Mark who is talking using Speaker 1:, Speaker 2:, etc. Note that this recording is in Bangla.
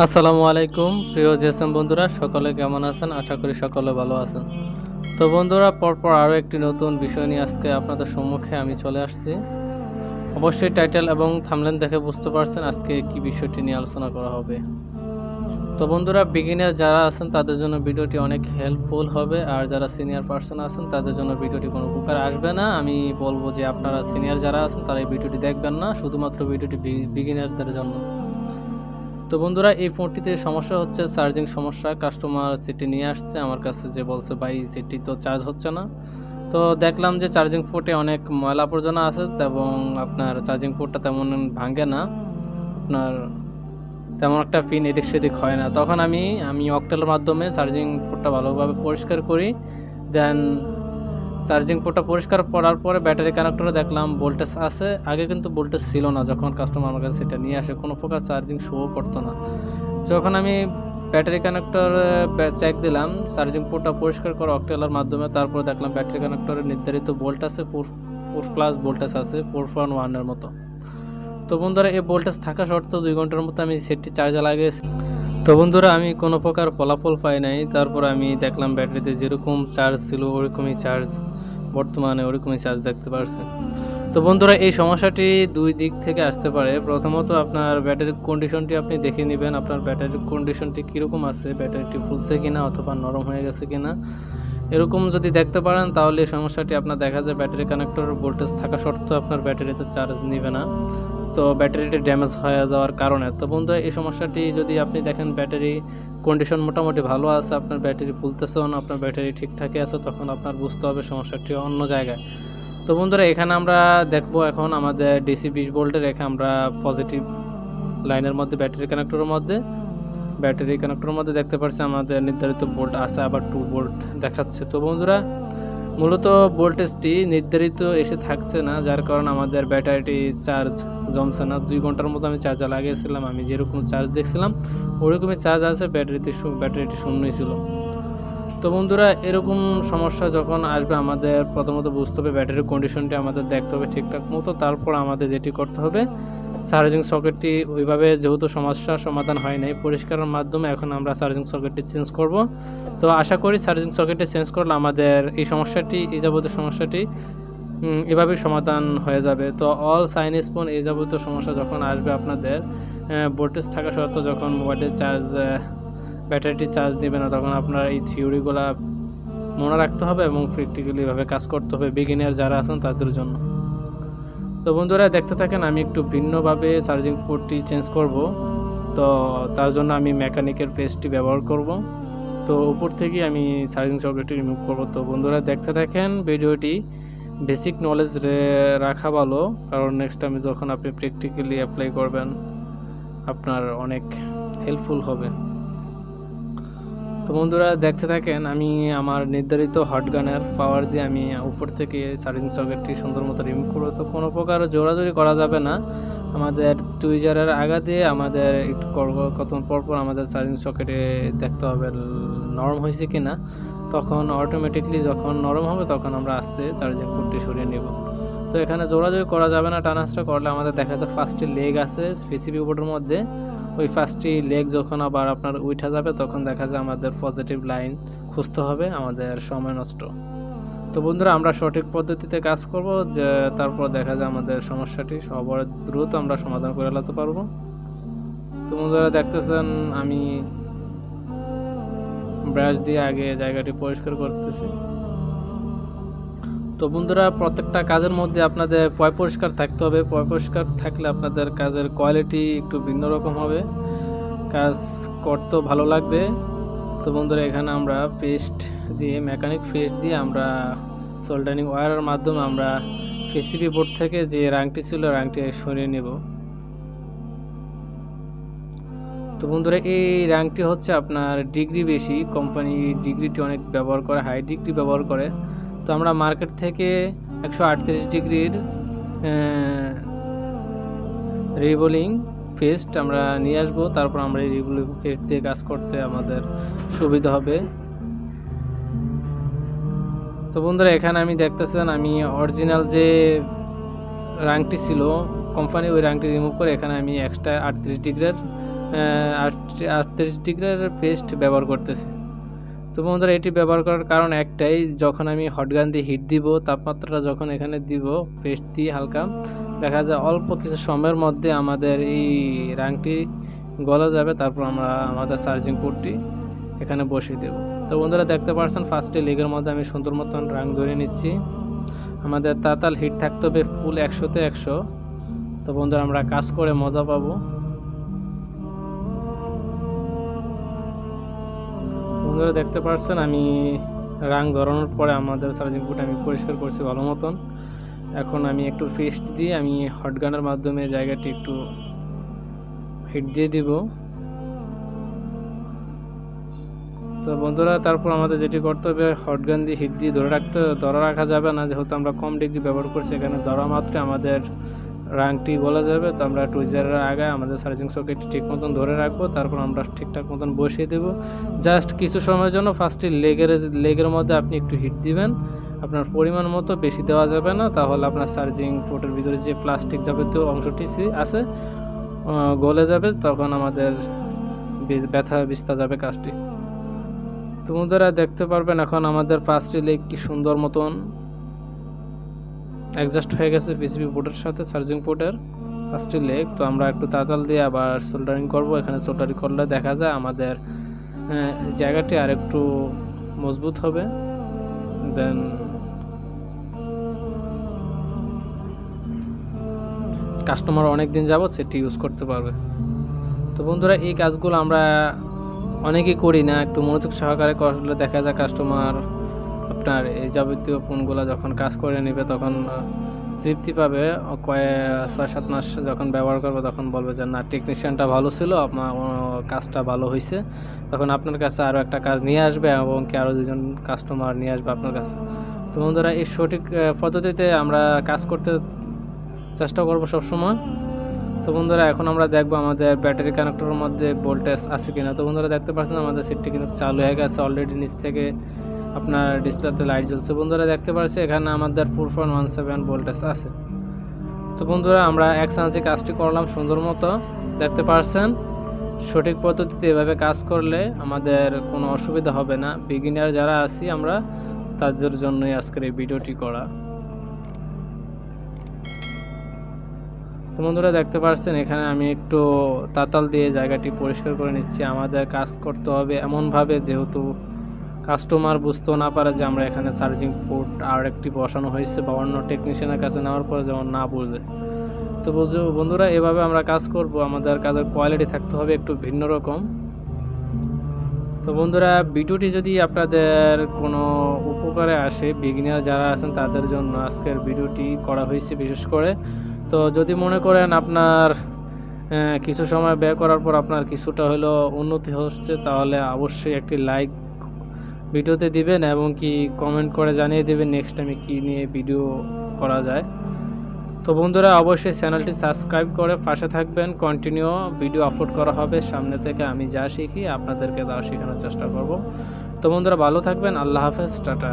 Speaker 1: আসসালামু আলাইকুম। প্রিয় জেসএম বন্ধুরা, সকলে কেমন আছেন? আশা করি সকলে ভালো আছেন। তো বন্ধুরা, পরপর আরও একটি নতুন বিষয় নিয়ে আজকে আপনাদের সম্মুখে আমি চলে আসছি। অবশ্যই টাইটেল এবং থামলেন দেখে বুঝতে পারছেন আজকে কি বিষয়টি নিয়ে আলোচনা করা হবে। তো বন্ধুরা বিগিনার যারা আছেন, তাদের জন্য ভিডিওটি অনেক হেল্পফুল হবে। আর যারা সিনিয়র পার্সন আছেন, তাদের জন্য ভিডিওটি কোনো উপকার আসবে না। আমি বলব যে আপনারা সিনিয়র যারা আছেন, তারা এই ভিডিওটি দেখবেন না, শুধুমাত্র ভিডিওটি বিগিনারদের জন্য। তো বন্ধুরা, এই ফোনটিতে সমস্যা হচ্ছে চার্জিং সমস্যা। কাস্টমার সিটি নিয়ে আসছে, আমার কাছে যে বলছে, ভাই সিটি তো চার্জ হচ্ছে না। তো দেখলাম যে চার্জিং পোর্টে অনেক ময়লা আবর্জনা আছে এবং আপনার চার্জিং পোর্টটা তেমন ভাঙে না। আপনার তেমন একটা পিন এদিক সেদিক হয় না। তখন আমি আমি অকটেলের মাধ্যমে চার্জিং পোর্টটা ভালোভাবে পরিষ্কার করি। দেন চার্জিং পোর্টটা পরিষ্কার করার পরে ব্যাটারি কানেক্টরে দেখলাম ভোল্টেজ আছে। আগে কিন্তু ভোল্টেজ ছিল না যখন কাস্টমার আমার কাছে সেটা নিয়ে আসে, কোনো প্রকার চার্জিং শো করতো না। যখন আমি ব্যাটারি কানেক্টর চেক দিলাম, চার্জিং পোর্টটা পরিষ্কার করা অকটেলার মাধ্যমে, তারপর দেখলাম ব্যাটারি কানেক্টরের নির্ধারিত ভোল্ট আছে ফোর ফোর প্লাস ভোল্টেজ আছে ফোর পয়েন্ট ওয়ানের মতো। তো বন্ধুরা, এই ভোল্টেজ থাকা সত্ত্বেও দুই ঘণ্টার মতো আমি সেটটি চার্জে লাগিয়েছি। তো বন্ধুরা, আমি কোনো প্রকার ফলাফল পাই নাই। তারপর আমি দেখলাম ব্যাটারিতে যেরকম চার্জ ছিল, ওরকমই চার্জ বর্তমানে ওরকমই চার্জ দেখতে পারছেন। তো বন্ধুরা, এই সমস্যাটি দুই দিক থেকে আসতে পারে। প্রথমত, আপনার ব্যাটারির কন্ডিশনটি আপনি দেখে নেবেন, আপনার ব্যাটারির কন্ডিশনটি কীরকম আছে ব্যাটারিটি ফুলছে কিনা অথবা নরম হয়ে গেছে কিনা। এরকম যদি দেখতে পারেন, তাহলে এই সমস্যাটি আপনার দেখা যায় ব্যাটারি কানেক্টর ভোল্টেজ থাকা সত্ত্বেও আপনার ব্যাটারিতে চার্জ নেবে না। তো ব্যাটারিটি ড্যামেজ হয়ে যাওয়ার কারণে। তো বন্ধুরা, এই সমস্যাটি যদি আপনি দেখেন ব্যাটারি কন্ডিশন মোটামুটি ভালো আছে, আপনার ব্যাটারি ফুলতেছেও না, আপনার ব্যাটারি ঠিকঠাকই আছে, তখন আপনার বুঝতে হবে সমস্যাটি অন্য জায়গায়। তো বন্ধুরা, এখানে আমরা দেখব এখন আমাদের ডিসি বিশ ভোল্টের রেখে আমরা পজিটিভ লাইনের মধ্যে ব্যাটারি কানেক্টরের মধ্যে। ব্যাটারি কানেক্টরের মধ্যে দেখতে পাচ্ছি আমাদের নির্ধারিত ভোল্ট আছে, আবার টু ভোল্ট দেখাচ্ছে। তো বন্ধুরা মূলত ভোল্টেজটি নির্ধারিত এসে থাকছে না, যার কারণে আমাদের ব্যাটারিটি চার্জ জমছে না। দুই ঘণ্টার মতো আমি চার্জার লাগিয়েছিলাম, আমি যেরকম চার্জ দেখছিলাম, ওরকমই চার্জ আছে, ব্যাটারিতে ব্যাটারিটি শূন্যই ছিল। তো বন্ধুরা, এরকম সমস্যা যখন আসবে, আমাদের প্রথমত বুঝতে হবে ব্যাটারির কন্ডিশনটি আমাদের দেখতে হবে ঠিকঠাক মতো। তারপর আমাদের যেটি করতে হবে চার্জিং সকেটটি ওইভাবে যেহেতু সমস্যার সমাধান হয় নাই, পরিষ্কারের মাধ্যমে এখন আমরা চার্জিং সকেটটি চেঞ্জ করব। তো আশা করি চার্জিং সকেটটি চেঞ্জ করলে আমাদের এই সমস্যাটি, এই যাবতীয় সমস্যাটি এভাবেই সমাধান হয়ে যাবে। তো অল সাইন স্পোন এই যাবতীয় সমস্যা যখন আসবে আপনাদের ভোল্টেজ থাকা সত্ত্বেও যখন মোবাইলের চার্জ ব্যাটারিটি চার্জ দেবে না, তখন আপনার এই থিওরিগুলা মনে রাখতে হবে এবং প্র্যাকটিক্যালিভাবে কাজ করতে হবে বিগিনার যারা আছেন তাদের জন্য। তো বন্ধুরা, দেখতে থাকেন, আমি একটু ভিন্নভাবে চার্জিং পোর্টটি চেঞ্জ করব। তো তার জন্য আমি মেকানিকের পেস্টটি ব্যবহার করব। তো উপর থেকে আমি চার্জিং সকেটটি রিমুভ করব। তো বন্ধুরা, দেখতে থাকেন, ভিডিওটি বেসিক নলেজ রাখা ভালো, কারণ নেক্সট টাইমে যখন আপনি প্র্যাকটিক্যালি অ্যাপ্লাই করবেন, আপনার অনেক হেল্পফুল হবে। তো বন্ধুরা দেখতে থাকেন, আমি আমার নির্ধারিত হট গানের পাওয়ার দিয়ে আমি উপর থেকে চার্জিং সকেটটি সুন্দর মতো রিমুভ করব। তো কোনো প্রকার জোরাজোরি করা যাবে না। আমাদের টুইজারের আগা দিয়ে আমাদের একটু কত পরপর আমাদের চার্জিং সকেটে দেখতে হবে নরম হয়েছে কি না তখন অটোমেটিকলি যখন নরম হবে তখন আমরা আস্তে চার্জিং পোর্টটি সরিয়ে নেব। তো এখানে জোরাজোরি করা যাবে না টানাসটা করলে আমাদের দেখা যায় ফার্স্টে লেগ আছে পিসিবি বোর্ডের মধ্যে। ওই ফার্স্টটি লেগ যখন আবার আপনার উঠা যাবে, তখন দেখা যায় আমাদের পজিটিভ লাইন খুঁজতে হবে, আমাদের সময় নষ্ট। তো বন্ধুরা, আমরা সঠিক পদ্ধতিতে কাজ করব, যে তারপর দেখা যায় আমাদের সমস্যাটি সবার দ্রুত আমরা সমাধান করে ফেলাতে পারব। তো বন্ধুরা, দেখতেছেন আমি ব্রাশ দিয়ে আগে জায়গাটি পরিষ্কার করতেছি। তো বন্ধুরা, প্রত্যেকটা কাজের মধ্যে আপনাদের পয় পরিষ্কার থাকতে হবে। পয় পরিষ্কার থাকলে আপনাদের কাজের কোয়ালিটি একটু ভিন্ন রকম হবে। কাজ করতেও ভালো লাগবে। তো বন্ধুরা, এখানে আমরা পেস্ট দিয়ে মেকানিক পেস্ট দিয়ে আমরা সোল্ডারিং ওয়্যারের মাধ্যমে আমরা পিসিবি বোর্ড থেকে যে রাংটি ছিল রাংটি সরিয়ে নেব। তো বন্ধুরা, এই র্যাঙ্কটি হচ্ছে আপনার ডিগ্রি বেশি। কোম্পানি ডিগ্রিটি অনেক ব্যবহার করে হাই ডিগ্রি ব্যবহার করে। তো আমরা মার্কেট থেকে একশো আটত্রিশ ডিগ্রির রিবোলিং পেস্ট আমরা নিয়ে আসব। তারপর আমরা এই রিবোলিং পেস্ট দিয়ে কাজ করতে আমাদের সুবিধা হবে। তো বন্ধুরা, এখানে আমি দেখতেছেন, আমি অরিজিনাল যে রাংটি ছিল, কোম্পানি ওই রাংটি রিমুভ করে এখানে আমি এক্সট্রা আটত্রিশ ডিগ্রির আটত্রিশ ডিগ্রির পেস্ট ব্যবহার করতেছি। তো বন্ধুরা, এটি ব্যবহার করার কারণ একটাই, যখন আমি হটগান দিয়ে হিট দিব, তাপমাত্রাটা যখন এখানে দিব পেস্ট দিয়ে হালকা, দেখা যায় অল্প কিছু সময়ের মধ্যে আমাদের এই রাংটি গলা যাবে, তারপর আমরা আমাদের চার্জিং পোর্টটি এখানে বসিয়ে দেব। তো বন্ধুরা, দেখতে পাচ্ছেন ফার্স্টে লেগের মধ্যে আমি সুন্দর মতন রাং ধরে নিচ্ছি। আমাদের তাতাল হিট থাকতে হবে ফুল একশোতে একশো। তো বন্ধুরা, আমরা কাজ করে মজা পাবো। বন্ধুরা দেখতে পারছেন, আমি রাং ধরানোর পরে আমাদের চার্জিং পোর্ট আমি পরিষ্কার করছি ভালো মতন। এখন আমি একটু পেস্ট দিয়ে আমি হটগানের মাধ্যমে জায়গাটি একটু হিট দিয়ে দিব। তো বন্ধুরা, তারপর আমাদের যেটি করতে হবে হটগান দিয়ে হিট দিয়ে ধরে রাখতে, ধরা রাখা যাবে না, যেহেতু আমরা কম ডিগ্রি ব্যবহার করছি, এখানে ধরা মাত্রে আমাদের রাংটি গলা যাবে, তো আমরা টুইজারের আগে আমাদের চার্জিং সকেটটি ঠিক মতন ধরে রাখব, তারপর আমরা ঠিকঠাক মতন বসিয়ে দেবো। জাস্ট কিছু সময়ের জন্য ফার্স্টে লেগের লেগের মধ্যে আপনি একটু হিট দিবেন। আপনার পরিমাণ মতো বেশি দেওয়া যাবে না, তাহলে আপনার চার্জিং পোর্টের ভিতরে যে প্লাস্টিক যাবতীয় অংশটি আছে গলে যাবে, তখন আমাদের ব্যথা বিস্তা যাবে কাজটি। তো দেখতে পারবেন এখন আমাদের পাঁচটি লেগ কি সুন্দর মতন অ্যাডজাস্ট হয়ে গেছে পিসিবি পোর্টের সাথে চার্জিং পোর্টের পাঁচটি লেগ তো আমরা একটু তাতাল দিয়ে আবার সোল্ডারিং করব। এখানে সোল্ডারিং করলে দেখা যায় আমাদের জায়গাটি আর একটু মজবুত হবে। দেন কাস্টমার অনেক দিন যাবত সেটি ইউজ করতে পারবে। তো বন্ধুরা, এই কাজগুলো আমরা অনেকেই করি না। একটু মনোযোগ সহকারে করলে দেখা যায় কাস্টমার আপনার এই যাবতীয় ফোনগুলো যখন কাজ করে নেবে তখন তৃপ্তি পাবে। কয়ে, ছয় সাত মাস যখন ব্যবহার করবে তখন বলবে যে, না টেকনিশিয়ানটা ভালো ছিল, আপনার কাজটা ভালো হয়েছে তখন আপনার কাছে আরও একটা কাজ নিয়ে আসবে এবং কি আরও দুজন কাস্টমার নিয়ে আসবে আপনার কাছে। তো বন্ধুরা, এই সঠিক পদ্ধতিতে আমরা কাজ করতে চেষ্টা করব সবসময়। তো বন্ধুরা, এখন আমরা দেখব আমাদের ব্যাটারি কানেক্টরের মধ্যে ভোল্টেজ আছে কিনা। তো বন্ধুরা, দেখতে পাচ্ছেন আমাদের সেটটি কিন্তু চালু হয়ে গেছে অলরেডি নিচ থেকে। আপনার ডিসপ্লেতে লাইট জ্বলছে। বন্ধুরা দেখতে পাচ্ছি এখানে আমাদের four point one seven voltage আছে। তো বন্ধুরা, আমরা এক চান্সে কাজটি করলাম সুন্দর মতো। দেখতে পাচ্ছেন সঠিক পদ্ধতিতে এভাবে কাজ করলে আমাদের কোনো অসুবিধা হবে না। বিগিনার যারা আছি, আমরা তাদের জন্যই আজকের এই ভিডিওটি করা। তো বন্ধুরা, দেখতে পাচ্ছেন এখানে আমি একটু তাতাল দিয়ে জায়গাটি পরিষ্কার করে নিচ্ছি। আমাদের কাজ করতে হবে এমনভাবে যেহেতু কাস্টমার বুঝতেও না পারে যে আমরা এখানে চার্জিং পোর্ট আর একটি বসানো হয়েছে বা অন্য টেকনিশিয়ানের কাছে নেওয়ার পরে যেমন না বুঝে। তো বুঝো বন্ধুরা, এভাবে আমরা কাজ করব। আমাদের কাজের কোয়ালিটি থাকতে হবে একটু ভিন্ন রকম। তো বন্ধুরা, ভিডিওটি যদি আপনাদের কোনো উপকারে আসে বিগিনার যারা আছেন তাদের জন্য আজকের ভিডিওটি করা হয়েছে বিশেষ করে। তো যদি মনে করেন আপনার কিছু সময় ব্যয় করার পর আপনার কিছুটা হলো উন্নতি হচ্ছে, তাহলে অবশ্যই একটি লাইক ভিডিওতে দিবেন এবং কি কমেন্ট করে জানিয়ে দেবেন নেক্সট টাইমে কী নিয়ে ভিডিও করা যায়। তো বন্ধুরা, অবশ্যই চ্যানেলটি সাবস্ক্রাইব করে পাশে থাকবেন। কন্টিনিউ ভিডিও আপলোড করা হবে। সামনে থেকে আমি যা শিখি, আপনাদেরকে তাও শেখানোর চেষ্টা করব। তো বন্ধুরা, ভালো থাকবেন। আল্লাহ হাফেজ। টাটা।